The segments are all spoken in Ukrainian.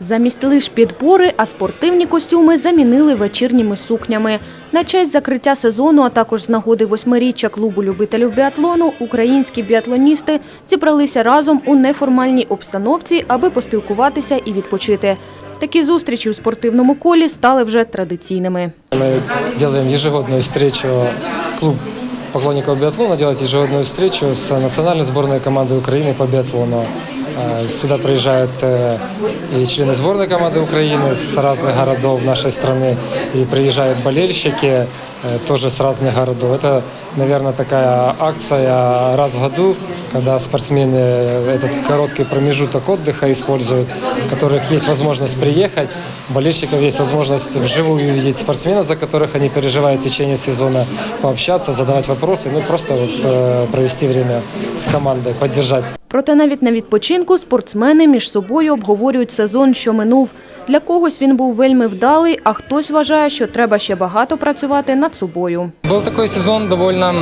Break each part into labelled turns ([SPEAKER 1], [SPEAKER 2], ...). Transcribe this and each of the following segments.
[SPEAKER 1] Замість лиш підбори, а спортивні костюми замінили вечірніми сукнями. На честь закриття сезону, а також з нагоди восьмиріччя клубу любителів біатлону, українські біатлоністи зібралися разом у неформальній обстановці, аби поспілкуватися і відпочити. Такі зустрічі у спортивному колі стали вже традиційними.
[SPEAKER 2] Мы делаем ежегодную встречу, клуб поклонников биатлона делает ежегодную встречу с национальной сборной командой Украины по биатлону. Э, Сюда приезжают э, и члены сборной команды Украины с разных городов нашей страны, и приезжают болельщики э, тоже с разных городов. Это, наверное, такая акция раз в году, когда спортсмены этот короткий промежуток отдыха используют, у которых есть возможность приехать, у болельщиков есть возможность вживую увидеть спортсменов, за которых они переживают в течение сезона, пообщаться, задавать вопросы, ну и просто вот, э, провести время с командой, поддержать.
[SPEAKER 1] Проте навіть на відпочинку спортсмени між собою обговорюють сезон, що минув. Для когось він був вельми вдалий, а хтось вважає, що треба ще багато працювати над собою.
[SPEAKER 3] Був такий сезон довольно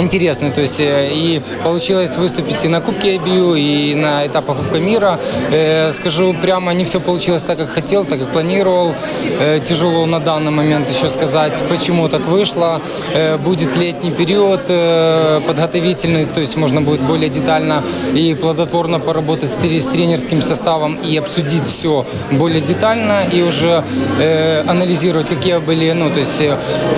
[SPEAKER 3] интересный, то есть э, и получилось выступить и на Кубке IBU, и на этапах Кубка мира. Э, Скажу прямо, не все получилось так, как хотел, так, как планировал. Э, Тяжело на данный момент еще сказать, почему так вышло. Будет летний период подготовительный, то есть можно будет более детально и плодотворно поработать с тре- с тренерским составом и обсудить все более детально и уже анализировать, какие были, ну, то есть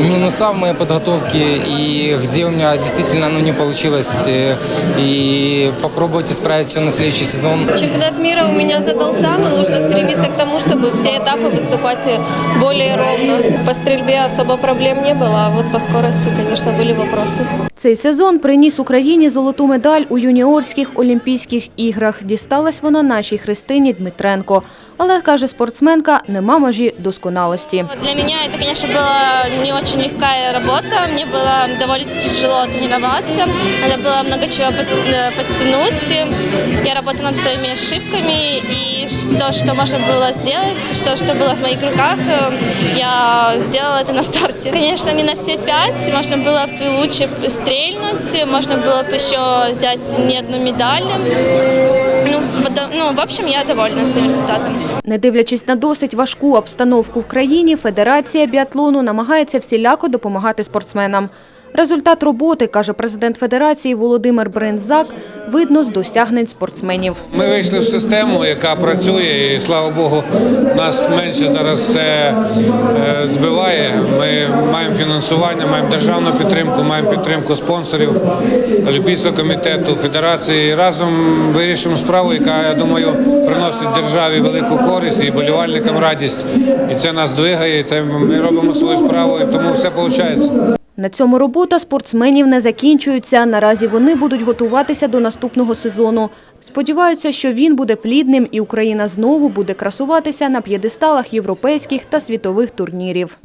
[SPEAKER 3] минуса в моей подготовке и где у меня действительно ну, не получилось, э, и попробовать исправить все на следующий сезон.
[SPEAKER 4] Чемпионат мира у меня задался, но нужно стремиться к тому, чтобы все этапы выступать более ровно. По стрельбе особо проблем не было, а вот по скорости, конечно, были вопросы.
[SPEAKER 1] Цей сезон приніс Україні золоту медаль у юніорських Олімпійських іграх. Дісталась вона нашій Христині Дмитренко. Але, каже спортсменка, нема межі досконалості.
[SPEAKER 4] Для меня это, конечно, была не очень легкая работа. Мне было довольно тяжело тренироваться. Надо было много чего под- э, подтянуть. Я работала над своими ошибками. И то, что можно было сделать, что, что было в моих руках, э, я сделала это на старте. Конечно, не на все пять. Можно было бы лучше стрельнуть. Можно было бы еще взять не одну медаль. Ну, ну, в общем, я довольна своим результатом.
[SPEAKER 1] Не дивлячись на досить важку обстановку в країні, Федерація біатлону намагається всіляко допомагати спортсменам. Результат роботи, каже президент Федерації Володимир Брензак, видно з досягнень спортсменів.
[SPEAKER 5] Ми вийшли в систему, яка працює, і слава Богу, нас менше зараз це е, збиває. Фінансування, маємо державну підтримку, маємо підтримку спонсорів Олімпійського комітету, федерації. Разом вирішимо справу, яка я думаю приносить державі велику користь і болівальникам радість. І це нас двигає. Та ми робимо свою справу, і тому все виходить.
[SPEAKER 1] На цьому робота спортсменів не закінчується. Наразі вони будуть готуватися до наступного сезону. Сподіваються, що він буде плідним і Україна знову буде красуватися на п'єдесталах європейських та світових турнірів.